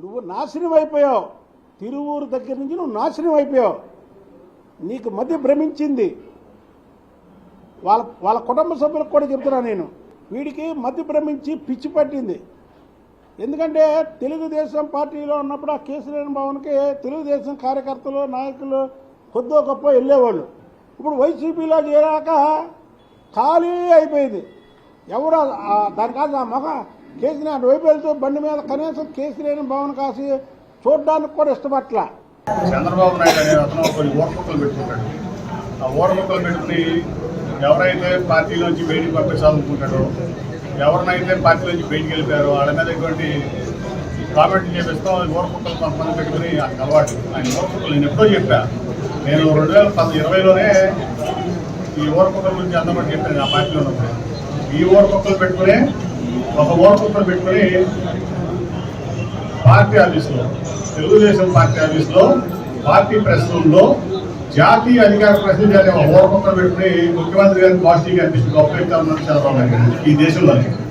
నువ్వు నాశనం అయిపోయావు. తిరువూరు దగ్గర నుంచి నువ్వు నాశనం అయిపోయావు. నీకు మధ్య భ్రమించింది. వాళ్ళ వాళ్ళ కుటుంబ సభ్యులకు కూడా చెప్తున్నా నేను. వీడికి మధ్య భ్రమించి పిచ్చి పట్టింది. ఎందుకంటే తెలుగుదేశం పార్టీలో ఉన్నప్పుడు ఆ కేసీఆర్ భవన్కి తెలుగుదేశం కార్యకర్తలు నాయకులు కొద్దో గొప్ప వెళ్ళేవాళ్ళు. ఇప్పుడు వైసీపీలో చేరాక ఖాళీ అయిపోయింది. ఎవరు ఆ- ఆ దాని కాదు ఆ కేసీఆర్ వైపు వెళ్తూ బండి మీద కనీసం కేసీఆర్ భవన్ కాసి చూడడానికి కూడా ఇష్టపట్ల చంద్రబాబు నాయుడు అనే అతను కొన్ని ఓర్ముక్కలు పెట్టుకుంటాడు. ఆ ఓర్ముక్కలు పెట్టుకుని ఎవరైతే పార్టీలోంచి బయటికి పంపించాలనుకుంటాడో ఎవరినైతే పార్టీలోంచి బయటికి వెళ్ళిపోయారో వాళ్ళ మీద ఇటువంటి కామెంట్లు చేపిస్తాం ఓర్ముక్కలు కొంతమంది పెట్టుకుని ఆయనకు అలవాటు. ఆయన ఓర్ముక్కలు నేను ఎప్పుడో చెప్పా. నేను రెండు వేల పది ఇరవైలోనే ఈ ఓర్ముక్కల గురించి అందమని చెప్పాను ఆ పార్టీలో ఉన్నప్పుడు. ఈ ఓర్ముక్కలు పెట్టుకునే ఒక ఓర్ముక్కలు పెట్టుకుని పార్టీ ఆఫీసులో తెలుగుదేశం పార్టీ ఆఫీసులో పార్టీ ప్రెస్ రూమ్లో జాతీయ అధికార ప్రతినిధి అనే ఒక ఓరపక్కన పెట్టుకుని ముఖ్యమంత్రి గారిని పాజిటివ్గా అనిపిస్తుంది. గొప్ప వ్యక్తి ఉన్నాడు చంద్రబాబు నాయుడు ఈ దేశంలో